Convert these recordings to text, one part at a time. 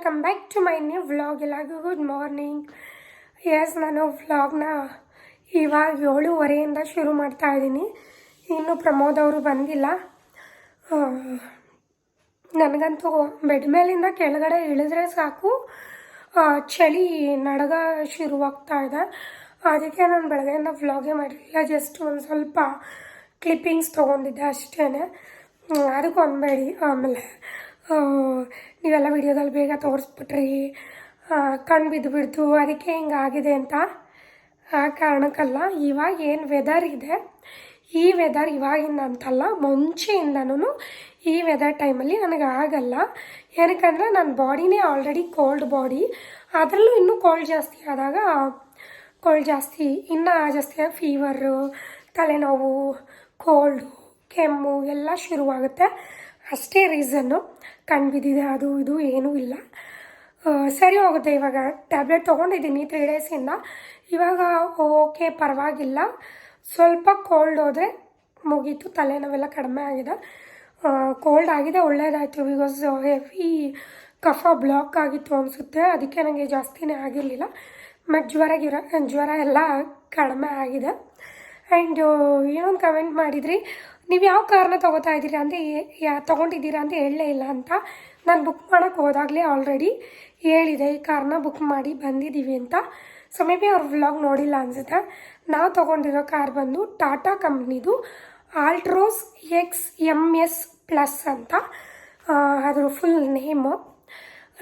Welcome back to my new vlog ಎಲ್ಲರಿಗೂ good morning yes ನಾನು ವ್ಲಾಗ್ನ ಇವಾಗ ಏಳುವರೆಯಿಂದ ಶುರು ಮಾಡ್ತಾ ಇದ್ದೀನಿ. ಇನ್ನು ಪ್ರಮೋದ್ ಅವರು ಬಂದಿಲ್ಲ. ನನಗಂತೂ ಬೆಡ್ ಮೇಲಿಂದ ಕೆಳಗಡೆ ಇಳಿದ್ರೆ ಸಾಕು. ಚಳಿ ನಡಗ ಶುರುವಾಗ್ತಾ ಇದೆ. ಅದಕ್ಕೆ ನಾನು ಬೆಳಗ್ಗೆಯಿಂದ ವ್ಲಾಗೇ ಮಾಡಿರಲಿಲ್ಲ ಜಸ್ಟ್ ಒಂದು ಸ್ವಲ್ಪ ಕ್ಲಿಪ್ಪಿಂಗ್ಸ್ ತೊಗೊಂಡಿದ್ದೆ ಅಷ್ಟೇ ಅದಕ್ಕೆ ಅನ್ಬೇಡಿ ಆಮೇಲೆ ನೀವೆಲ್ಲ ವಿಡಿಯೋದಲ್ಲಿ ಬೇಗ ತೋರಿಸ್ಬಿಟ್ರಿ. ಕಣ್ಣು ಬಿದ್ದು ಬಿಡ್ತು ಅದಕ್ಕೆ ಹಿಂಗಾಗಿದೆ ಅಂತ. ಆ ಕಾರಣಕ್ಕಲ್ಲ, ಇವಾಗ ಏನು ವೆದರ್ ಇದೆ, ಈ ವೆದರ್ ಇವಾಗಿಂದ ಅಂತಲ್ಲ ಮುಂಚೆಯಿಂದನೂ ಈ ವೆದರ್ ಟೈಮಲ್ಲಿ ನನಗೆ ಆಗಲ್ಲ. ಏನಕ್ಕಂದರೆ ನನ್ನ ಬಾಡಿನೇ ಆಲ್ರೆಡಿ ಕೋಲ್ಡ್ ಬಾಡಿ ಅದರಲ್ಲೂ ಇನ್ನೂ ಕೋಲ್ಡ್ ಜಾಸ್ತಿ ಆದಾಗ ಕೋಲ್ಡ್ ಜಾಸ್ತಿ, ಇನ್ನೂ ಜಾಸ್ತಿ ಫೀವರು ತಲೆನೋವು ಕೋಲ್ಡು ಕೆಮ್ಮು ಎಲ್ಲ ಶುರುವಾಗುತ್ತೆ. ಅಷ್ಟೇ ರೀಸನ್ನು ಕಣ್ಣು ಬಿದ್ದಿದೆ ಅದು ಇದು ಏನೂ ಇಲ್ಲ. ಸರಿ ಹೋಗುತ್ತೆ ಇವಾಗ. ಟ್ಯಾಬ್ಲೆಟ್ ತೊಗೊಂಡಿದ್ದೀನಿ ತ್ರೀ ಡೇಸಿಂದ ಇವಾಗ ಓಕೆ ಪರವಾಗಿಲ್ಲ. ಸ್ವಲ್ಪ ಕೋಲ್ಡ್ ಹೋದರೆ ಮುಗೀತು. ತಲೆನೋವೆಲ್ಲ ಕಡಿಮೆ ಆಗಿದೆ. ಕೋಲ್ಡ್ ಆಗಿದೆ, ಒಳ್ಳೇದಾಯಿತು. ಬಿಕಾಸ್ ಹೆವಿ ಕಫ ಬ್ಲಾಕ್ ಆಗಿತ್ತು ಅನಿಸುತ್ತೆ. ಅದಕ್ಕೆ ನನಗೆ ಜಾಸ್ತಿನೇ ಆಗಿರಲಿಲ್ಲ. ಮತ್ತು ಜ್ವರ, ಗಿರ, ಜ್ವರ ಎಲ್ಲ ಕಡಿಮೆ ಆಗಿದೆ. ಆ್ಯಂಡ್ ಏನೊಂದು ಕಮೆಂಟ್ ಮಾಡಿದ್ರಿ. ನೀವು ಯಾವ ಕಾರ್ನ ತೊಗೋತಾ ಇದ್ದೀರಾ ಅಂತ ತೊಗೊಂಡಿದ್ದೀರಾ ಅಂತ ಹೇಳಲೇ ಇಲ್ಲ ಅಂತ ನಾನು ಬುಕ್ ಮಾಡೋಕ್ಕೆ ಹೋದಾಗಲೇ ಆಲ್ರೆಡಿ ಹೇಳಿದೆ, ಈ ಕಾರ್ನ ಬುಕ್ ಮಾಡಿ ಬಂದಿದ್ದೀವಿ ಅಂತ. ಸೊ ಮೇ ಬಿ ಅವ್ರ ವ್ಲಾಗ್ ನೋಡಿಲ್ಲ ಅನಿಸುತ್ತೆ. ನಾವು ತೊಗೊಂಡಿರೋ ಕಾರ್ ಬಂದು ಟಾಟಾ ಕಂಪ್ನಿದು Altroz X M S plus ಅಂತ ಅದ್ರ ಫುಲ್ ನೇಮು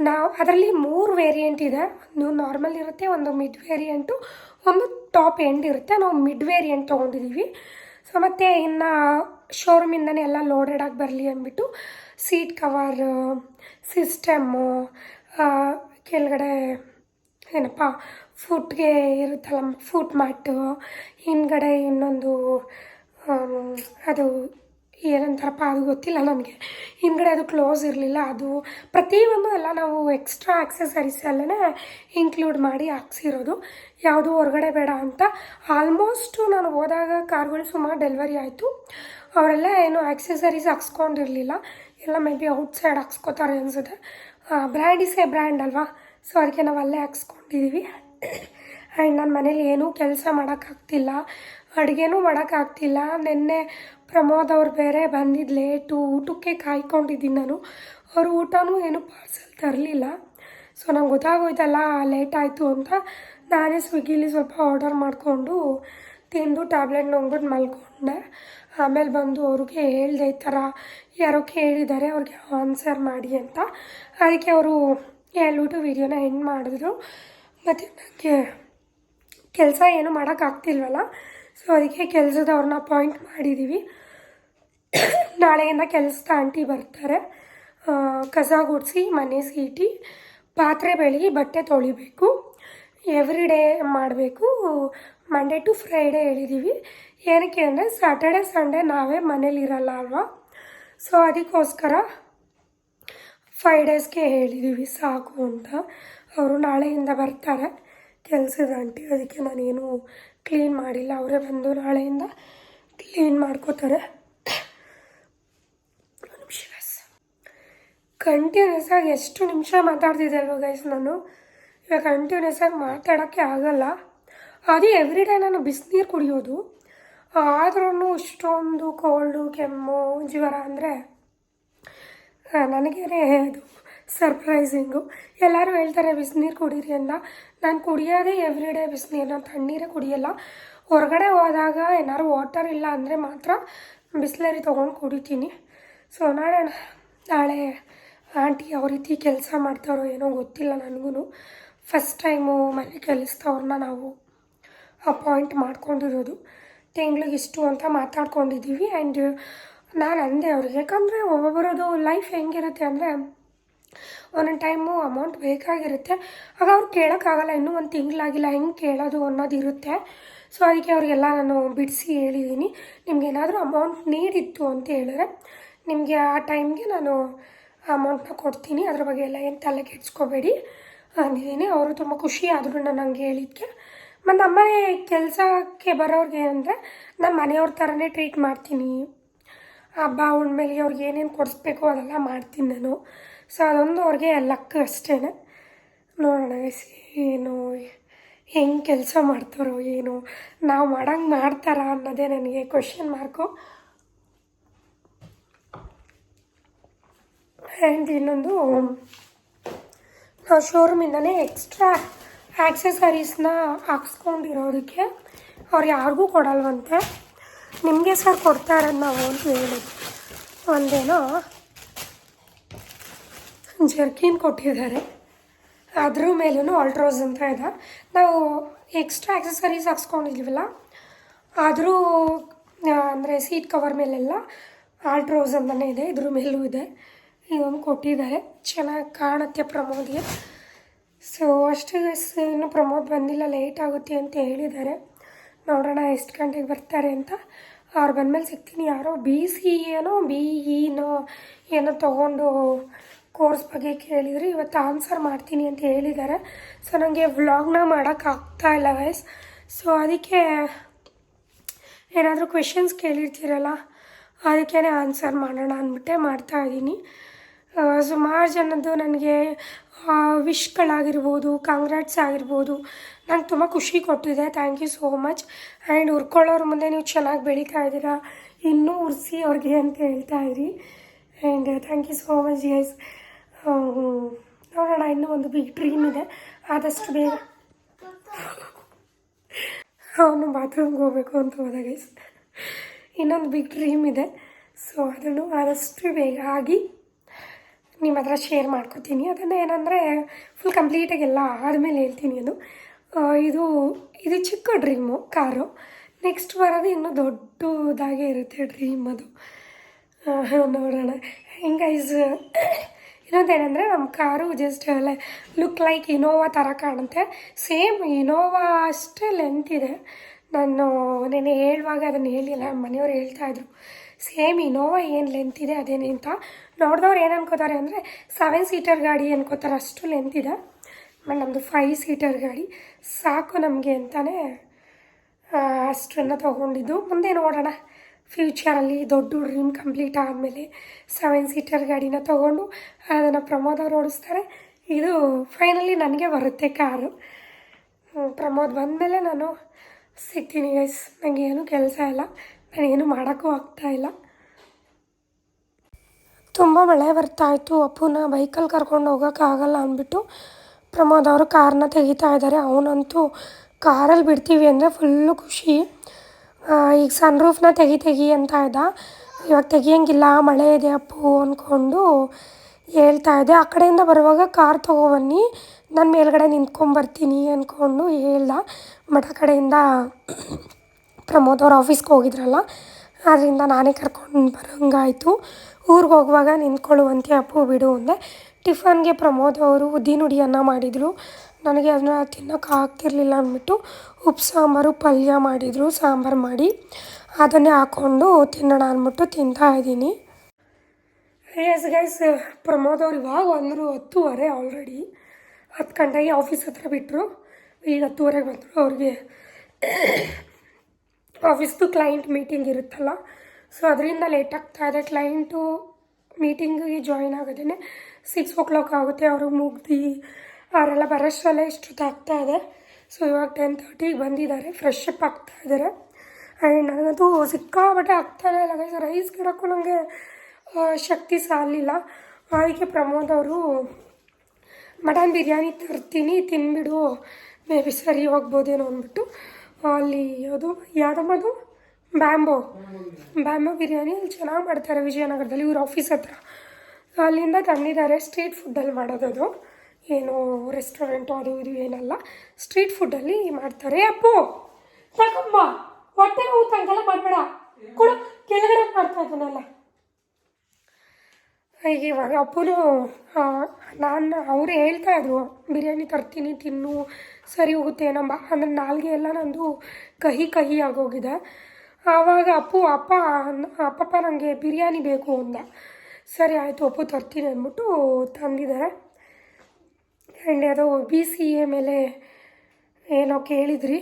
ನಾವು ಅದರಲ್ಲಿ ಮೂರು ವೇರಿಯಂಟ್ ಇದೆ. ಒಂದು ನಾರ್ಮಲ್ ಇರುತ್ತೆ, ಒಂದು ಮಿಡ್ ವೇರಿಯಂಟು ಒಂದು ಟಾಪ್ ಎಂಡ್ ಇರುತ್ತೆ. ನಾವು ಮಿಡ್ ವೇರಿಯಂಟ್ ತೊಗೊಂಡಿದ್ದೀವಿ. ಸೊ ಮತ್ತು ಇನ್ನು ಶೋರೂಮಿಂದನೇ ಎಲ್ಲ ಲೋಡೆಡಾಗಿ ಬರಲಿ ಅಂದ್ಬಿಟ್ಟು ಸೀಟ್ ಕವರ್ ಸಿಸ್ಟಮ್ಮು ಕೆಳಗಡೆ ಏನಪ್ಪ ಫುಟ್ಗೆ ಇರುತ್ತಲ್ಲ ಫುಟ್ ಮ್ಯಾಟು ಹಿಂದ್ಗಡೆ ಇನ್ನೊಂದು ಅದು ಏನಂತಾರಪ್ಪ, ಅದು ಗೊತ್ತಿಲ್ಲ ನನಗೆ ಹಿಂದ್ಗಡೆ ಅದು ಕ್ಲೋಸ್ ಇರಲಿಲ್ಲ, ಅದು ಪ್ರತಿಯೊಂದು ಎಲ್ಲ ನಾವು ಎಕ್ಸ್ಟ್ರಾ ಎಲ್ಲನೇ ಇನ್ಕ್ಲೂಡ್ ಮಾಡಿ ಹಾಕ್ಸಿರೋದು. ಯಾವುದು ಹೊರಗಡೆ ಬೇಡ ಅಂತ. ಆಲ್ಮೋಸ್ಟು ನಾನು ಹೋದಾಗ ಕಾರ್ಗಳು ಸುಮಾರು ಡೆಲಿವರಿ ಆಯಿತು. ಅವರೆಲ್ಲ ಏನು ಆಕ್ಸೆಸರೀಸ್ ಹಾಕ್ಸ್ಕೊಂಡಿರಲಿಲ್ಲ. ಎಲ್ಲ ಮೇ ಬಿ ಔಟ್ಸೈಡ್ ಹಾಕ್ಸ್ಕೊತಾರೆ ಅನಿಸುತ್ತೆ. ಬ್ರ್ಯಾಂಡ್ ಇಸ್ ಎ ಬ್ರ್ಯಾಂಡ್ ಅಲ್ವಾ? ಸೊ ಅದಕ್ಕೆ ನಾವು ಅಲ್ಲೇ ಹಾಕ್ಸ್ಕೊಂಡಿದ್ದೀವಿ ಆ್ಯಂಡ್ ನನ್ನ ಮನೇಲಿ ಏನೂ ಕೆಲಸ ಮಾಡೋಕ್ಕಾಗ್ತಿಲ್ಲ ಅಡುಗೆನೂ ಮಾಡೋಕ್ಕಾಗ್ತಿಲ್ಲ ನಿನ್ನೆ ಪ್ರಮೋದ್ ಅವ್ರು ಬೇರೆ ಬಂದಿದ್ದು ಲೇಟು ಊಟಕ್ಕೆ ಕಾಯ್ಕೊಂಡಿದ್ದೀನಿ ನಾನು. ಅವರು ಊಟನೂ ಏನು ಪಾರ್ಸಲ್ ತರಲಿಲ್ಲ. ಸೊ ನಂಗೆ ಗೊತ್ತಾಗೋಯ್ತಲ್ಲ, ಲೇಟ್ ಆಯಿತು ಅಂತ. ನಾನೇ ಸ್ವಿಗ್ಗಿಲಿ ಸ್ವಲ್ಪ ಆರ್ಡರ್ ಮಾಡಿಕೊಂಡು ತಿಂದು ಟ್ಯಾಬ್ಲೆಟ್ ನುಂಗ್ಬಿಟ್ಟು ಮಲ್ಕೊಂಡೆ. ಆಮೇಲೆ ಬಂದು ಅವ್ರಿಗೆ ಹೇಳಿದೆ, ಈ ಥರ ಯಾರೋ ಕೇಳಿದ್ದಾರೆ, ಅವ್ರಿಗೆ ಆನ್ಸರ್ ಮಾಡಿ ಅಂತ. ಅದಕ್ಕೆ ಅವರು ಹೇಳ್ಬಿಟ್ಟು ವಿಡಿಯೋನ ಎಂಡ್ ಮಾಡಿದ್ರು. ಮತ್ತು ನನಗೆ ಕೆಲಸ ಏನು ಮಾಡೋಕ್ಕಾಗ್ತಿಲ್ವಲ್ಲ ಸೊ ಅದಕ್ಕೆ ಕೆಲಸದವ್ರನ್ನ ಅಪಾಯಿಂಟ್ ಮಾಡಿದ್ದೀವಿ ನಾಳೆಯಿಂದ ಕೆಲಸದ ಆಂಟಿ ಬರ್ತಾರೆ. ಕಸ ಗುಡಿಸಿ, ಮನೆ ಸೀಟಿ, ಪಾತ್ರೆ ಬೆಳಗಿ, ಬಟ್ಟೆ ತೊಳಿಬೇಕು. ಎವ್ರಿ ಡೇ ಮಾಡಬೇಕು. ಮಂಡೇ ಟು ಫ್ರೈಡೇ ಹೇಳಿದ್ದೀವಿ ಏನಕ್ಕೆ ಅಂದರೆ ಸ್ಯಾಟರ್ಡೆ, ಸಂಡೇ ನಾವೇ ಮನೇಲಿ ಇರಲ್ಲ ಅಲ್ವಾ? ಸೊ, ಅದಕ್ಕೋಸ್ಕರ ಫೈವ್ ಡೇಸ್ಗೆ ಹೇಳಿದ್ದೀವಿ ಸಾಕು ಅಂತ. ಅವರು ನಾಳೆಯಿಂದ ಬರ್ತಾರೆ. ಕೆಲಸದ ಆಂಟಿ, ಅದಕ್ಕೆ ನಾನೇನು ಕ್ಲೀನ್ ಮಾಡಿಲ್ಲ. ಅವರೇ ಬಂದು ನಾಳೆಯಿಂದ ಕ್ಲೀನ್ ಮಾಡ್ಕೋತಾರೆ. ಕಂಟಿನ್ಯೂಸ್ ಆಗಿ ಎಷ್ಟು ನಿಮಿಷ ಮಾತಾಡ್ತಿದ್ದೆ ಅಲ್ವ ಗೈಸ್ ನಾನು? ಇವಾಗ ಕಂಟಿನ್ಯೂಸ್ ಆಗಿ ಮಾತಾಡೋಕ್ಕೆ ಆಗಲ್ಲ. ಅದು ಎವ್ರಿ ಡೇ ನಾನು ಬಿಸಿನೀರು ಕುಡಿಯೋದು. ಆದ್ರೂ ಇಷ್ಟೊಂದು ಕೋಲ್ಡು ಕೆಮ್ಮು, ಜ್ವರ ಅಂದರೆ ನನಗೇನೆ ಅದು ಸರ್ಪ್ರೈಸಿಂಗು ಎಲ್ಲರೂ ಹೇಳ್ತಾರೆ, ಬಿಸಿನೀರು ಕುಡೀರಿ ಅಂತ. ನಾನು ಕುಡಿಯೋದೇ ಎವ್ರಿ ಡೇ ಬಿಸಿನೀರು. ನಾನು ತಣ್ಣೀರೇ ಕುಡಿಯಲ್ಲ. ಹೊರಗಡೆ ಹೋದಾಗ ಏನಾದ್ರು ವಾಟರ್ ಇಲ್ಲ ಅಂದರೆ ಮಾತ್ರ ಬಿಸ್ಲರಿ ತೊಗೊಂಡು ಕುಡಿತೀನಿ. ಸೊ ನೋಡೋಣ ನಾಳೆ ಆಂಟಿ ಯಾವ ರೀತಿ ಕೆಲಸ ಮಾಡ್ತಾರೋ ಏನೋ ಗೊತ್ತಿಲ್ಲ ನನಗೂ ಫಸ್ಟ್ ಟೈಮು ಮನೆ ಕೆಲಸದವ್ರನ್ನ ನಾವು ಅಪಾಯಿಂಟ್ ಮಾಡ್ಕೊಂಡಿರೋದು. ತಿಂಗ್ಳಿಗೆ ಇಷ್ಟು ಅಂತ ಮಾತಾಡ್ಕೊಂಡಿದ್ದೀವಿ ಆ್ಯಂಡ್ ನಾನು ಅಂದೆ ಅವ್ರಿಗೆ, ಯಾಕಂದರೆ ಒಬ್ಬೊಬ್ಬರದು ಲೈಫ್ ಹೆಂಗಿರುತ್ತೆ ಅಂದರೆ ಒಂದೊಂದು ಟೈಮು ಅಮೌಂಟ್ ಬೇಕಾಗಿರುತ್ತೆ. ಆಗ ಅವ್ರು ಕೇಳೋಕ್ಕಾಗಲ್ಲ, ಇನ್ನೂ ಒಂದು ತಿಂಗಳಾಗಿಲ್ಲ, ಹೆಂಗೆ ಕೇಳೋದು ಅನ್ನೋದು ಇರುತ್ತೆ. ಸೊ ಅದಕ್ಕೆ ಅವ್ರಿಗೆಲ್ಲ ನಾನು ಬಿಡಿಸಿ ಹೇಳಿದ್ದೀನಿ ನಿಮ್ಗೆ ಏನಾದರೂ ಅಮೌಂಟ್ ನೀಡಿತ್ತು ಅಂತ ಹೇಳಿದ್ರೆ, ನಿಮಗೆ ಆ ಟೈಮ್ಗೆ ನಾನು ಅಮೌಂಟ್ನ ಕೊಡ್ತೀನಿ. ಅದ್ರ ಬಗ್ಗೆ ಎಲ್ಲ ಏನು ತಲೆ ಕೆಡ್ಸ್ಕೋಬೇಡಿ. ಅಂದಿದ್ದೀನಿ ಅವರು ತುಂಬ ಖುಷಿ ಆದರು ನಾನು ಹಂಗೆ ಹೇಳಿದ್ದಕ್ಕೆ ಮತ್ತು ನಮ್ಮನೆ ಕೆಲಸಕ್ಕೆ ಬರೋರಿಗೆ ಅಂದರೆ ನಮ್ಮ ಮನೆಯವ್ರ ಥರನೇ ಟ್ರೀಟ್ ಮಾಡ್ತೀನಿ. ಹಬ್ಬ ಹುಣ್ಮೇಲೆ ಅವ್ರಿಗೆ ಏನೇನು ಕೊಡಿಸ್ಬೇಕು ಅದೆಲ್ಲ ಮಾಡ್ತೀನಿ ನಾನು. ಸೊ ಅದೊಂದು ಅವ್ರಿಗೆ ಲಕ್ ಅಷ್ಟೇ ನೋಡೋಣ ಏನು, ಹೆಂಗೆ ಕೆಲಸ ಮಾಡ್ತಾರೋ ಏನು. ನಾವು ಮಾಡಂಗೆ ಮಾಡ್ತಾರಾ ಅನ್ನೋದೇ ನನಗೆ ಕ್ವಶನ್ ಮಾರ್ಕು ಆ್ಯಂಡ್ ಇನ್ನೊಂದು, ನಾವು ಶೋರೂಮಿಂದನೇ ಎಕ್ಸ್ಟ್ರಾ ಆಕ್ಸೆಸರೀಸ್ನ ಹಾಕ್ಸ್ಕೊಂಡಿರೋದಕ್ಕೆ ಅವ್ರು ಯಾರಿಗೂ ಕೊಡಲ್ವಂತೆ. ನಿಮಗೆ ಸರ್ ಕೊಡ್ತಾರೆ ನಾವು ಅಂತ ಹೇಳಿದ್ವಿ ಒಂದೇನೋ ಜರ್ಕಿನ್ ಕೊಟ್ಟಿದ್ದಾರೆ. ಅದ್ರ ಮೇಲೂ ಆಲ್ಟ್ರೋಸ್ ಅಂತ ಇದೆ. ನಾವು ಎಕ್ಸ್ಟ್ರಾ ಆ್ಯಕ್ಸೆಸರೀಸ್ ಹಾಕ್ಸ್ಕೊಂಡಿದ್ವಲ್ಲ, ಆದರೂ ಅಂದರೆ ಸೀಟ್ ಕವರ್ ಮೇಲೆಲ್ಲ ಆಲ್ಟ್ರೋಸ್ ಅಂತಲೇ ಇದೆ, ಇದ್ರ ಮೇಲೂ ಇದೆ. ಇದೊಂದು ಕೊಟ್ಟಿದ್ದಾರೆ. ಚೆನ್ನಾಗಿ ಕಾಣುತ್ತೆ ಪ್ರಮೋದ್ಗೆ. ಸೊ ಅಷ್ಟೇ ಇನ್ನು ಪ್ರಮೋದ್ ಬಂದಿಲ್ಲ ಲೇಟ್ ಆಗುತ್ತೆ ಅಂತ ಹೇಳಿದ್ದಾರೆ. ನೋಡೋಣ ಎಷ್ಟು ಗಂಟೆಗೆ ಬರ್ತಾರೆ ಅಂತ. ಅವ್ರು ಬಂದಮೇಲೆ ಸಿಗ್ತೀನಿ. ಯಾರೋ ಬಿ ಸಿ ಏನೋ ಬಿ ಇನೋ ಏನೋ ತೊಗೊಂಡು ಕೋರ್ಸ್ ಬಗ್ಗೆ ಕೇಳಿದರೆ. ಇವತ್ತು ಆನ್ಸರ್ ಮಾಡ್ತೀನಿ ಅಂತ ಹೇಳಿದ್ದಾರೆ. ಸೊ ನನಗೆ ವ್ಲಾಗ್ನ ಮಾಡೋಕ್ಕಾಗ್ತಾ ಇಲ್ಲ ವಯಸ್ ಸೊ ಅದಕ್ಕೆ ಏನಾದರೂ ಕ್ವೆಶನ್ಸ್ ಕೇಳಿರ್ತೀರಲ್ಲ ಅದಕ್ಕೇ ಆನ್ಸರ್ ಮಾಡೋಣ ಅಂದ್ಬಿಟ್ಟೆ ಮಾಡ್ತಾ ಇದ್ದೀನಿ. ಸುಮಾರು ಜನದ್ದು ನನಗೆ ವಿಶ್ಗಳಾಗಿರ್ಬೋದು, ಕಾಂಗ್ರಾಟ್ಸ್ ಆಗಿರ್ಬೋದು, ನಂಗೆ ತುಂಬ ಖುಷಿ ಕೊಟ್ಟಿದೆ. Thank you so much and ಉರ್ಕೊಳ್ಳೋರ ಮುಂದೆ ನೀವು ಚೆನ್ನಾಗಿ ಬೆಳೀತಾ ಇದ್ದೀರಾ? ಇನ್ನೂ ಉರ್ಸಿ ಅವ್ರಿಗೆ ಅಂತ ಹೇಳ್ತಾ ಇದ್ರಿ and thank you so much yes ನೋಡೋಣ, ಇನ್ನೂ ಒಂದು ಬಿಗ್ ಡ್ರೀಮ್ ಇದೆ. ಆದಷ್ಟು ಬೇಗ. ಅವನು ಬಾತ್ರೂಮ್ಗೆ ಹೋಗಬೇಕು ಅಂತ ಹೋದಾಗ ಗೈಸ್ ಇನ್ನೊಂದು ಬಿಗ್ ಡ್ರೀಮ್ ಇದೆ. ಸೊ ಅದನ್ನು ಆದಷ್ಟು ಬೇಗ ಆಗಿ ನಿಮ್ಮ ಹತ್ರ ಶೇರ್ ಮಾಡ್ಕೋತೀನಿ. ಅದನ್ನು ಏನಂದರೆ ಫುಲ್ ಕಂಪ್ಲೀಟಾಗಿ ಎಲ್ಲ ಆದಮೇಲೆ ಹೇಳ್ತೀನಿ ಅದು. ಇದು ಇದು ಚಿಕ್ಕ ಡ್ರೀಮು ಕಾರು. ನೆಕ್ಸ್ಟ್ ಬರೋದು ಇನ್ನೂ ದೊಡ್ಡದಾಗೆ ಇರುತ್ತೆ ಡ್ರೀಮ್ ಅದು. ನೋಡೋಣ. ಇನ್ನೊಂದು ಏನಂದರೆ ನಮ್ಮ car just look like Innova ಥರ ಕಾಣುತ್ತೆ. ಸೇಮ್ ಇನೋವಾ ಅಷ್ಟೇ ಲೆಂತ್ ಇದೆ. ನಾನು ನೆನೆ ಹೇಳುವಾಗ ಅದನ್ನು ಹೇಳಿಲ್ಲ ಮನೆಯವ್ರು ಹೇಳ್ತಾಯಿದ್ರು ಸೇಮ್ ಇನೋವಾ ಏನು ಲೆಂತ್ ಇದೆ ಅದೇನೆ ಅಂತ. ನೋಡಿದವ್ರು ಏನು ಅನ್ಕೋತಾರೆ ಅಂದರೆ ಸೆವೆನ್ ಸೀಟರ್ ಗಾಡಿ ಅನ್ಕೋತಾರೆ. ಅಷ್ಟು ಲೆಂತ್ ಇದೆ. ಆಮೇಲೆ ನಮ್ಮದು ಫೈವ್ ಸೀಟರ್ ಗಾಡಿ. ಸಾಕು ನಮಗೆ ಅಂತಲೇ ಅಷ್ಟನ್ನು ತೊಗೊಂಡಿದ್ದು. ಮುಂದೆ ನೋಡೋಣ. ಫ್ಯೂಚರಲ್ಲಿ ದೊಡ್ಡ ಡ್ರೀಮ್ ಕಂಪ್ಲೀಟ್ ಆದಮೇಲೆ ಸೆವೆನ್ ಸೀಟರ್ ಗಾಡಿನ ತೊಗೊಂಡು ಅದನ್ನು ಪ್ರಮೋದ್ ಅವ್ರು ಓಡಿಸ್ತಾರೆ. ಇದು ಫೈನಲಿ ನನಗೆ ಬರುತ್ತೆ ಕಾರು. ಪ್ರಮೋದ್ ಬಂದಮೇಲೆ ನಾನು ಸಿಗ್ತೀನಿ ಗೈಸ್ ನನಗೆ ಏನೂ ಕೆಲಸ ಇಲ್ಲ. ನಾನೇನು ಮಾಡೋಕ್ಕೂ ಆಗ್ತಾ ಇಲ್ಲ. ತುಂಬ ಮಳೆ ಬರ್ತಾ ಇತ್ತು. ಅಪ್ಪುನ ಬೈಕಲ್ಲಿ ಕರ್ಕೊಂಡು ಹೋಗೋಕ್ಕಾಗಲ್ಲ ಅಂದ್ಬಿಟ್ಟು ಪ್ರಮೋದ್ ಅವರು ಕಾರ್ನ ತೆಗಿತಾ ಇದ್ದಾರೆ ಅವನಂತೂ ಕಾರಲ್ಲಿ ಬಿಡ್ತೀವಿ ಅಂದರೆ ಫುಲ್ಲು ಖುಷಿ. ಈಗ ಸನ್ ರೂಫ್ನ ತೆಗಿ ತೆಗಿ ಅಂತ ಇದ್ದ. ಇವಾಗ ತೆಗಿಯಂಗಿಲ್ಲ. ಮಳೆ ಇದೆ ಅಪ್ಪು ಅಂದ್ಕೊಂಡು ಹೇಳ್ತಾ ಇದ್ದೆ. ಆ ಕಡೆಯಿಂದ ಬರುವಾಗ ಕಾರ್ ತೊಗೊಬನ್ನಿ ನಾನು ಮೇಲ್ಗಡೆ ನಿಂತ್ಕೊಂಬರ್ತೀನಿ ಅಂದ್ಕೊಂಡು ಹೇಳ್ದ. ಬಟ್ ಆ ಕಡೆಯಿಂದ ಪ್ರಮೋದ್ ಅವ್ರ ಆಫೀಸ್ಗೆ ಹೋಗಿದ್ರಲ್ಲ ಅದರಿಂದ ನಾನೇ ಕರ್ಕೊಂಡು ಬರೋಂಗಾಯಿತು. ಊರಿಗೆ ಹೋಗುವಾಗ ನಿಂತ್ಕೊಳ್ಳುವಂತೆ ಅಪ್ಪು ಬಿಡು ಅಂದೆ. ಟಿಫನ್ಗೆ ಪ್ರಮೋದ್ ಅವರು ಉದ್ದಿನುಡಿಯನ್ನು ಮಾಡಿದರು. ನನಗೆ ಅದನ್ನ ತಿನ್ನೋಕೆ ಆಗ್ತಿರ್ಲಿಲ್ಲ ಅಂದ್ಬಿಟ್ಟು ಉಪ್ಪು ಸಾಂಬಾರು, ಪಲ್ಯ ಮಾಡಿದರು, ಸಾಂಬಾರು ಮಾಡಿ ಅದನ್ನೇ ಹಾಕ್ಕೊಂಡು ತಿನ್ನೋಣ ಅಂದ್ಬಿಟ್ಟು ತಿಂತಾ ಇದ್ದೀನಿ. ಎಸ್ ಗೈಸ್ ಪ್ರಮೋದ್ ಅವ್ರು ಇವಾಗ ಅಂದರು ಹತ್ತುವರೆ ಆಲ್ರೆಡಿ ಹತ್ತು ಗಂಟೆಗೆ ಆಫೀಸ್ ಹತ್ರ ಬಿಟ್ಟರು ಈಗ ಹತ್ತುವರೆಗೆ ಬಂದರು. ಅವ್ರಿಗೆ ಆಫೀಸ್ದು ಕ್ಲೈಂಟ್ ಮೀಟಿಂಗ್ ಇರುತ್ತಲ್ಲ. ಸೊ ಅದರಿಂದ ಲೇಟ್ ಆಗ್ತಾ ಇದೆ. ಕ್ಲೈಂಟು ಮೀಟಿಂಗಿಗೆ ಜಾಯಿನ್ ಆಗೋದೇ ಸಿಕ್ಸ್ ಓ ಕ್ಲಾಕ್ ಆಗುತ್ತೆ. ಅವ್ರಿಗೆ ಮುಗ್ದು, ಅವರೆಲ್ಲ ಬರೋಷ್ಟರಲ್ಲೇ ಆಗ್ತಾ ಇದೆ. ಸೊ ಇವಾಗ ಟೆನ್ ತರ್ಟಿಗೆ ಬಂದಿದ್ದಾರೆ. ಫ್ರೆಶ್ ಅಪ್ ಆಗ್ತಾ ಇದ್ದಾರೆ. ಆ್ಯಂಡ್ ನನಗಂತೂ ಸಿಕ್ಕಾಪಟ್ಟೆ ಆಗ್ತಾನೆ ಇಲ್ಲ ಗೈಸ್ ರೈಸ್ ಗಿಡಕ್ಕೂ ನನಗೆ ಶಕ್ತಿ ಸಾಲಿಲ್ಲ ಅದಕ್ಕೆ ಪ್ರಮೋದ್ ಅವರು, ಮಟನ್ ಬಿರಿಯಾನಿ ತರ್ತೀನಿ, ತಿನ್ಬಿಡು. ಮೇ ಬಿ ಸರಿ ಹೋಗ್ಬೋದೇನೋ ಅಂದ್ಬಿಟ್ಟು, ಅಲ್ಲಿ ಅದು ಯಾವ್ದಮ್ಮದು ಬ್ಯಾಂಬೋ. ಬ್ಯಾಂಬೋ ಬಿರಿಯಾನಿ ಅಲ್ಲಿ ಚೆನ್ನಾಗಿ ಮಾಡ್ತಾರೆ ವಿಜಯನಗರದಲ್ಲಿ, ಇವ್ರ ಆಫೀಸ್ ಹತ್ರ. ಅಲ್ಲಿಂದ ತಂದಿದ್ದಾರೆ ಸ್ಟ್ರೀಟ್ ಫುಡ್ಡಲ್ಲಿ ಮಾಡೋದದು. ಏನು ರೆಸ್ಟೋರೆಂಟು ಅದು ಇದು ಏನಲ್ಲ. ಸ್ಟ್ರೀಟ್ ಫುಡ್ಡಲ್ಲಿ ಮಾಡ್ತಾರೆ. ಅಪ್ಪು! ಯಾಕಮ್ಮ ಹೊಟ್ಟೆ ನೋವು ತಂಗೆಲ್ಲ ಮಾಡಬೇಡ. ಕೊಡು, ಕೆಳಗಡೆ ಮಾಡ್ತಾ ಇದ್ದಾನಲ್ಲ. ಈಗ ಇವಾಗ ಅಪ್ಪನು ನಾನು ಅವರು ಹೇಳ್ತಾ ಇದ್ರು, ಬಿರಿಯಾನಿ ತರ್ತೀನಿ, ತಿನ್ನು, ಸರಿ ಹೋಗುತ್ತೆ ನಮ್ಮ ಅಂದರೆ ನಾಲ್ಗೆ ಎಲ್ಲ ನಂದು ಕಹಿ ಕಹಿ ಆಗೋಗಿದೆ. ಆವಾಗ ಅಪ್ಪು, ಅಪ್ಪ, ಅಪ್ಪಪ್ಪ ನನಗೆ ಬಿರಿಯಾನಿ ಬೇಕು ಅಂದ. ಸರಿ ಆಯಿತು, ಅಪ್ಪು ತರ್ತೀನಿ, ಅಂದ್ಬಿಟ್ಟು ತಂದಿದ್ದಾರೆ. ಆ್ಯಂಡ್ ಅದು ಬಿ ಸಿ ಎ ಮೇಲೆ ಏನೋ ಕೇಳಿದ್ರಿ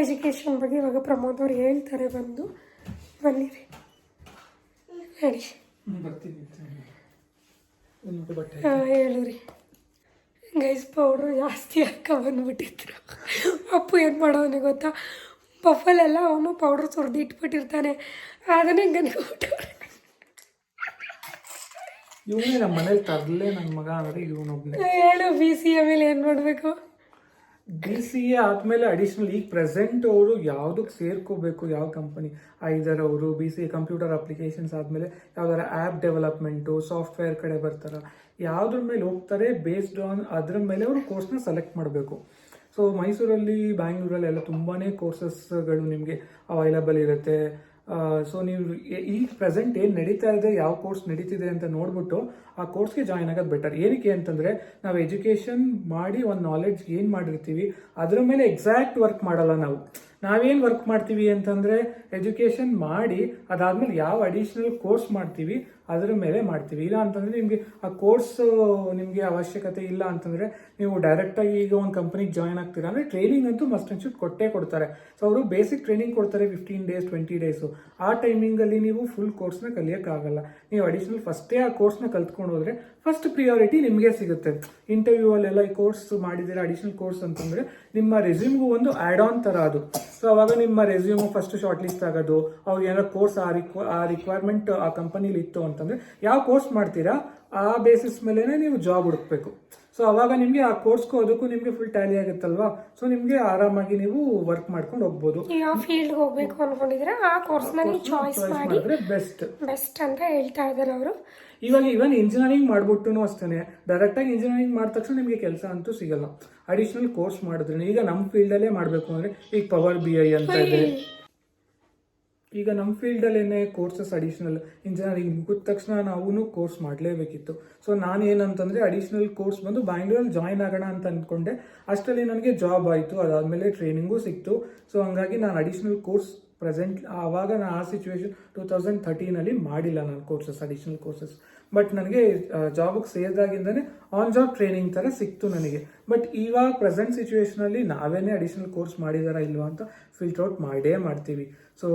ಎಜುಕೇಷನ್ ಬಗ್ಗೆ ಇವಾಗ ಪ್ರಮೋದ್ ಅವ್ರು ಹೇಳ್ತಾರೆ ಬಂದು, ಬನ್ನಿರಿ. ಹೇಳಿ. ಹಾಂ ಹೇಳು ರೀ. ಗೈಸ್ ಪೌಡ್ರು ಜಾಸ್ತಿ ಹಾಕ ಬಂದ್ಬಿಟ್ಟಿದ್ರು. ಅಪ್ಪು ಏನು ಮಾಡೋವನಿಗೆ ಗೊತ್ತಾ? ಬಫಲೆಲ್ಲ ಅವನು ಪೌಡ್ರ್ ಸುರಿದು ಇಟ್ಬಿಟ್ಟಿರ್ತಾನೆ. ಅದನ್ನೇ ಗನ್ಬಿಟ್ಟು ಇವನೇ ನಮ್ಮ ಮನೇಲಿ ತರಲೇ ನನ್ನ ಮಗ ಅಂದರೆ ಇವನೊಬ್ಬನೇ ಹೇಳು ಬಿ ಸಿ ಎ ಮೇಲೆ ಏನು ಮಾಡಬೇಕು? ಬಿ ಸಿ ಎ ಆದಮೇಲೆ ಅಡಿಷ್ನಲ್ ಈಗ ಪ್ರೆಸೆಂಟ್ ಅವರು ಯಾವುದಕ್ಕೆ ಸೇರ್ಕೋಬೇಕು, ಯಾವ ಕಂಪನಿ ಐದರ್ ಅವರು ಬಿ ಸಿ ಕಂಪ್ಯೂಟರ್ ಅಪ್ಲಿಕೇಶನ್ಸ್ ಆದಮೇಲೆ ಯಾವ್ದಾರ ಆ್ಯಪ್ ಡೆವಲಪ್ಮೆಂಟು ಸಾಫ್ಟ್ವೇರ್ ಕಡೆ ಬರ್ತಾರ. ಯಾವುದ್ರ ಮೇಲೆ ಹೋಗ್ತಾರೆ ಬೇಸ್ಡ್ ಆನ್ ಅದ್ರ ಮೇಲೆ ಅವರು ಕೋರ್ಸ್ನ ಸೆಲೆಕ್ಟ್ ಮಾಡಬೇಕು. ಸೊ ಮೈಸೂರಲ್ಲಿ ಬ್ಯಾಂಗ್ಳೂರಲ್ಲಿ ಎಲ್ಲ ತುಂಬಾ ಕೋರ್ಸಸ್ಗಳು ನಿಮಗೆ ಅವೈಲಬಲ್ ಇರುತ್ತೆ. ಸೊ ನೀವು ಈ ಪ್ರೆಸೆಂಟ್ ಏನು ನಡೀತಾ ಇದೆ, ಯಾವ ಕೋರ್ಸ್ ನಡೀತಿದೆ ಅಂತ ನೋಡ್ಬಿಟ್ಟು ಆ ಕೋರ್ಸ್ಗೆ ಜಾಯ್ನ್ ಆಗೋದು ಬೆಟರ್ ಏನಕ್ಕೆ ಅಂತಂದರೆ, ನಾವು ಎಜುಕೇಷನ್ ಮಾಡಿ ಒಂದು ನಾಲೆಡ್ಜ್ ಏನು ಮಾಡಿರ್ತೀವಿ. ಅದರ ಮೇಲೆ ಎಕ್ಸಾಕ್ಟ್ ವರ್ಕ್ ಮಾಡಲ್ಲ ನಾವು. ನಾವೇನು ವರ್ಕ್ ಮಾಡ್ತೀವಿ ಅಂತಂದರೆ ಎಜುಕೇಷನ್ ಮಾಡಿ ಅದಾದಮೇಲೆ ಯಾವ ಅಡಿಷ್ನಲ್ ಕೋರ್ಸ್ ಮಾಡ್ತೀವಿ ಅದ್ರ ಮೇಲೆ ಮಾಡ್ತೀವಿ. ಇಲ್ಲ ಅಂತಂದರೆ ನಿಮಗೆ ಆ ಕೋರ್ಸ್ ನಿಮಗೆ ಅವಶ್ಯಕತೆ ಇಲ್ಲ ಅಂತಂದರೆ ನೀವು ಡೈರೆಕ್ಟಾಗಿ ಈಗ ಒಂದು ಕಂಪ್ನಿಗೆ ಜಾಯ್ನ್ ಆಗ್ತೀರಾ ಅಂದರೆ ಟ್ರೈನಿಂಗ್ ಅಂತೂ ಮಸ್ಟ್ ಅಂಡ್ ಶುಡ್ ಕೊಟ್ಟೇ ಕೊಡ್ತಾರೆ. ಸೊ ಅವರು ಬೇಸಿಕ್ ಟ್ರೈನಿಂಗ್ ಕೊಡ್ತಾರೆ ಫಿಫ್ಟೀನ್ ಡೇಸ್ ಟ್ವೆಂಟಿ ಡೇಸು ಆ ಟೈಮಿಂಗಲ್ಲಿ ನೀವು ಫುಲ್ ಕೋರ್ಸ್ನ ಕಲಿಯೋಕ್ಕಾಗಲ್ಲ. ನೀವು ಅಡಿಷನಲ್ ಫಸ್ಟೇ ಆ ಕೋರ್ಸ್ನ ಕಲ್ತ್ಕೊಂಡು ಹೋದರೆ ಫಸ್ಟ್ ಪ್ರಿಯಾರಿಟಿ ನಿಮಗೆ ಸಿಗುತ್ತೆ. ಇಂಟರ್ವ್ಯೂ ಅಲ್ಲೆಲ್ಲ ಈ ಕೋರ್ಸ್ ಮಾಡಿದ್ದೀರಾ ಅಡಿಷನಲ್ ಕೋರ್ಸ್ ಅಂತಂದರೆ ನಿಮ್ಮ ರೆಸ್ಯೂಮ್ಗೂ ಒಂದು ಆ್ಯಡ್ ಆನ್ ಥರ ಅದು. ಸೊ ಅವಾಗ ನಿಮ್ಮ ರೆಸ್ಯೂಮು ಫಸ್ಟ್ ಶಾರ್ಟ್ ಲಿಸ್ಟ್ ಆಗೋದು ಅವ್ರಿಗೆ ಏನಾದ್ರು ಕೋರ್ಸ್ ಆ ರಿಕ್ವ ಆ ರಿಕ್ವೈರ್ಮೆಂಟ್ ಆ ಕಂಪನಿಲಿ ಇತ್ತು ಅಂತಂದರೆ ಯಾವ ಕೋರ್ಸ್ ಮಾಡ್ತೀರಾ ಆ ಬೇಸಿಸ್ ಮೇಲೇ ನೀವು ಜಾಬ್ ಹುಡುಕ್ಬೇಕು. ಸೊ ಅವಾಗ ನಿಮಗೆ ಆ ಕೋರ್ಸ್ಗೂ ಅದಕ್ಕೂ ನಿಮಗೆ ಫುಲ್ ಟ್ಯಾಲಿ ಆಗುತ್ತಲ್ವಾ? ಸೊ ನಿಮಗೆ ಆರಾಮಾಗಿ ನೀವು ವರ್ಕ್ ಮಾಡ್ಕೊಂಡು ಹೋಗ್ಬೋದು. ಯಾವ ಫೀಲ್ಡ್ ಹೋಗ್ಬೇಕು ಅನ್ಕೊಂಡಿದ್ರೆ ಆ ಕೋರ್ಸ್ ಚಾಯ್ಸ್ ಚಾಯ್ಸ್ ಮಾಡಿ ಮಾಡಿದ್ರೆ ಬೆಸ್ಟ್ ಬೆಸ್ಟ್ ಅಂತ ಹೇಳ್ತಾ ಇದ್ದಾರೆ ಅವರು. ಇವಾಗ ಇವನ್ ಇಂಜಿನಿಯರಿಂಗ್ ಮಾಡ್ಬಿಟ್ಟು ಅಷ್ಟೇ ಡೈರೆಕ್ಟಾಗಿ ಇಂಜಿನಿಯರಿಂಗ್ ಮಾಡಿದ ತಕ್ಷಣ ನಿಮಗೆ ಕೆಲಸ ಅಂತೂ ಸಿಗಲ್ಲ. ಅಡಿಷನಲ್ ಕೋರ್ಸ್ ಮಾಡಿದ್ರೆ ಈಗ ನಮ್ಮ ಫೀಲ್ಡಲ್ಲೇ ಮಾಡಬೇಕು ಅಂದರೆ ಈಗ ಪವರ್ ಬಿ ಐ ಅಂತ ಇದೆ. ಈಗ ನಮ್ಮ ಫೀಲ್ಡಲ್ಲೇ ಕೋರ್ಸಸ್ ಅಡಿಷನಲ್ ಇಂಜಿನಿಯರಿಂಗ್ ಮುಗಿದ ತಕ್ಷಣ ನಾವು ಕೋರ್ಸ್ ಮಾಡಲೇಬೇಕಿತ್ತು. ಸೊ ನಾನು ಏನಂತಂದರೆ ಅಡಿಷನಲ್ ಕೋರ್ಸ್ ಬಂದು ಬ್ಯಾಂಗ್ಳೂರಲ್ಲಿ ಜಾಯ್ನ್ ಆಗೋಣ ಅಂತ ಅಂದ್ಕೊಂಡೆ ಅಷ್ಟರಲ್ಲಿ ನನಗೆ ಜಾಬ್ ಆಯಿತು, ಅದಾದಮೇಲೆ ಟ್ರೈನಿಂಗೂ ಸಿಕ್ತು. ಸೊ ಹಂಗಾಗಿ ನಾನು ಅಡಿಷನಲ್ ಕೋರ್ಸ್ ಪ್ರೆಸೆಂಟ್ ಆವಾಗ ನಾನು ಆ ಸಿಚುವೇಶನ್ ಟೂ ತೌಸಂಡ್ ಥರ್ಟೀನಲ್ಲಿ ಮಾಡಿಲ್ಲ ನಾನು ಕೋರ್ಸಸ್ ಅಡಿಷನಲ್ ಕೋರ್ಸಸ್ ಬಟ್ ನನಗೆ ಜಾಬಿಗೆ ಸೇರಿದಾಗಿಂದನೇ ಆನ್ ಜಾಬ್ ಟ್ರೈನಿಂಗ್ ಥರ ಸಿಕ್ತು ನನಗೆ. ಬಟ್ ಇವಾಗ ಪ್ರೆಸೆಂಟ್ ಸಿಚುವೇಶನಲ್ಲಿ ನಾವೇನೇ ಅಡಿಷನಲ್ ಕೋರ್ಸ್ ಮಾಡಿದಾರ ಇಲ್ವಾ ಅಂತ ಫಿಲ್ಟ್ರೌಟ್ ಮಾಡೇ ಮಾಡ್ತೀವಿ. So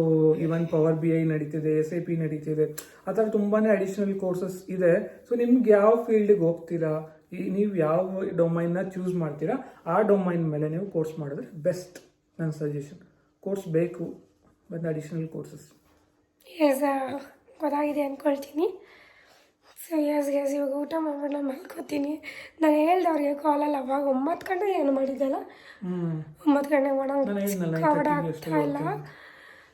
even power B I ನಡೀತಿದೆ ಎಸ್ ಐ ಪಿ ನಡೀತಿದೆ ಆ ಥರ ತುಂಬಾ ಅಡಿಷನಲ್ ಕೋರ್ಸಸ್ ಇದೆ. ಸೊ ನಿಮ್ಗೆ ಯಾವ ಫೀಲ್ಡಿಗೆ ಹೋಗ್ತೀರಾ? ಈ ನೀವು ಯಾವ ಡೊಮೈನ್ನ ಚೂಸ್ ಮಾಡ್ತೀರಾ? ಆ ಡೊಮೈನ್ ಮೇಲೆ ನೀವು ಕೋರ್ಸ್ ಮಾಡಿದ್ರೆ ಬೆಸ್ಟ್ ನನ್ನ ಸಜೆಷನ್ ಕೋರ್ಸ್ ಬೇಕು ಬಟ್ ಅಡಿಷನಲ್ ಕೋರ್ಸಸ್ ಎಸ್ ಗೊತ್ತಾಗಿದೆ ಅಂದ್ಕೊಳ್ತೀನಿ ಸೊ ಎಸ್ ಎಸ್ ಇವಾಗ ಊಟ ಮಾಡೋಣ ನಾನು ಮಲ್ಕೋತೀನಿ ನಾನು ಹೇಳ್ದೆ ಅವ್ರಿಗೆ ಕಾಲಲ್ಲಿ ಅವಾಗ ಒಂಬತ್ತು ಗಂಟೆ ಏನು ಮಾಡಿದ್ದಲ್ಲ? ಒಂಬತ್ತು ಗಂಟೆಗೆ ನಾನು ಮಾಡೋಣ ಕವಡ 9:30 ಗೆ ಅಷ್ಟೇ ಆಗ್ತಾ ಇಲ್ಲ.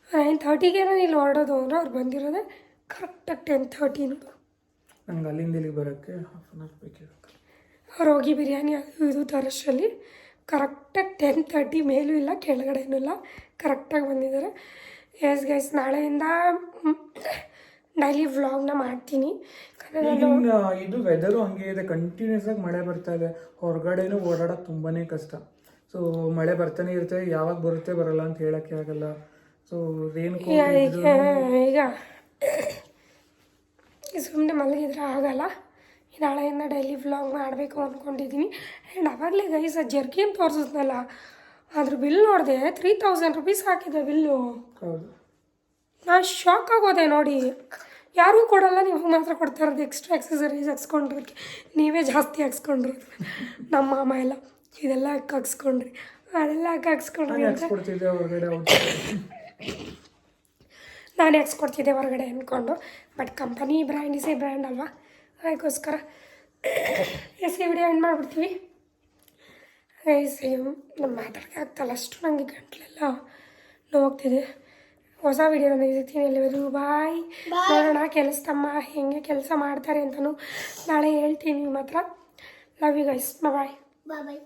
ನೈನ್ ಥರ್ಟಿಗೆ ನಾನು ಇಲ್ಲಿ ಹೊರಡೋದು ಅಂದರೆ ಅವ್ರು ಬಂದಿರೋದೆ ಕರೆಕ್ಟಾಗಿ ಟೆನ್ ಥರ್ಟಿ ನೋಡು ನಂಗೆ ಅಲ್ಲಿಂದ ಇಲ್ಲಿಗೆ ಬರೋಕ್ಕೆ ಹಾಫ್ ಆನ್ ಅವರ್ ಬೇಕು ಅವ್ರು ಹೋಗಿ ಬಿರಿಯಾನಿ ಅದು ಇದು ತರಿಸಲ್ಲಿ ಕರೆಕ್ಟಾಗಿ ಟೆನ್ ತರ್ಟಿ ಮೇಲೂ ಇಲ್ಲ ಕೆಳಗಡೆನೂ ಇಲ್ಲ ಕರೆಕ್ಟಾಗಿ ಬಂದಿದ್ದಾರೆ. ಎಸ್ ಗೈಸ್ ನಾಳೆಯಿಂದ ಡೈಲಿ ವ್ಲಾಗ್ನ ಮಾಡ್ತೀನಿ. ಇದು ವೆದರು ಹಂಗೆ ಇದೆ ಕಂಟಿನ್ಯೂಸ್ ಆಗಿ ಮಳೆ ಬರ್ತಾ ಇದೆ. ಹೊರಗಡೆನೂ ಓಡಾಡೋಕೆ ತುಂಬಾ ಕಷ್ಟ. ಸೊ ಮಳೆ ಬರ್ತಾನೆ ಇರುತ್ತೆ ಯಾವಾಗ ಬರುತ್ತೆ ಬರಲ್ಲ ಅಂತ ಹೇಳೋಕ್ಕೆ ಆಗಲ್ಲ. ಸೊ ರೇನ್ ಈಗ ಸುಮ್ಮನೆ ಮಲಗಿದ್ರೆ ಆಗಲ್ಲ. ನಾಳೆಯಿಂದ ಡೈಲಿ ವ್ಲಾಗ್ ಮಾಡಬೇಕು ಅಂದ್ಕೊಂಡಿದ್ದೀನಿ ಆ್ಯಂಡ್ ಅವಾಗಲೇ ಗೈಸ್ ಜರ್ಕಿನ್ ತೋರಿಸಿದ್ನಲ್ಲ? ಅದ್ರ ಬಿಲ್ ನೋಡಿದೆ ತ್ರೀ ತೌಸಂಡ್ ರುಪೀಸ್ ಹಾಕಿದೆ ಬಿಲ್ಲು ನಾ ಶಾಕ್ ಆಗೋದೆ ನೋಡಿ. ಯಾರಿಗೂ ಕೊಡಲ್ಲ ನೀವು ಮಾತ್ರ ಕೊಡ್ತಾ ಇರೋದು ಎಕ್ಸ್ಟ್ರಾ ಎಕ್ಸಸರೀಸ್ ಹಾಕ್ಸ್ಕೊಂಡ್ರಿ ನೀವೇ ಜಾಸ್ತಿ ಹಾಕ್ಸ್ಕೊಂಡ್ರಿ ನಮ್ಮ ಮಾಮ ಎಲ್ಲ ಇದೆಲ್ಲ ಹಾಕಿ ಹಾಕ್ಸ್ಕೊಂಡ್ರಿ. ಅದೆಲ್ಲ ಹಾಕಿ ಹಾಕ್ಸ್ಕೊಂಡ್ರಿ ನಾನು ಎಕ್ಸ್ಕೊಡ್ತಿದ್ದೆ ಹೊರಗಡೆ ನಾನು ಅಂದ್ಕೊಂಡು but company brand is a brand ಅಲ್ವಾ? ಅದಕ್ಕೋಸ್ಕರ ಎಸ್ ಈ ವಿಡಿಯೋ ಎಂಡ್ ಮಾಡಿಬಿಡ್ತೀವಿ. ಎಸ್ ನಮ್ಮ ಮಾತಾಡೋಕ್ಕೆ ಆಗ್ತಲ್ಲ ಅಷ್ಟು ನನಗೆ ಗಂಟ್ಲೆಲ್ಲ ನೋವಾಗ್ತಿದೆ ಹೊಸ ವಿಡಿಯೋ ಇರ್ತೀನಿ ಎಲ್ಲಿವರೆಗೂ. ಬಾಯ್ ನೋಡೋಣ ಕೆಲಸದಮ್ಮ ಹೆಂಗೆ ಕೆಲಸ ಮಾಡ್ತಾರೆ ಅಂತಲೂ ನಾಳೆ ಹೇಳ್ತೀನಿ ನಿಮ್ಮ ಹತ್ರ love you guys bye bye.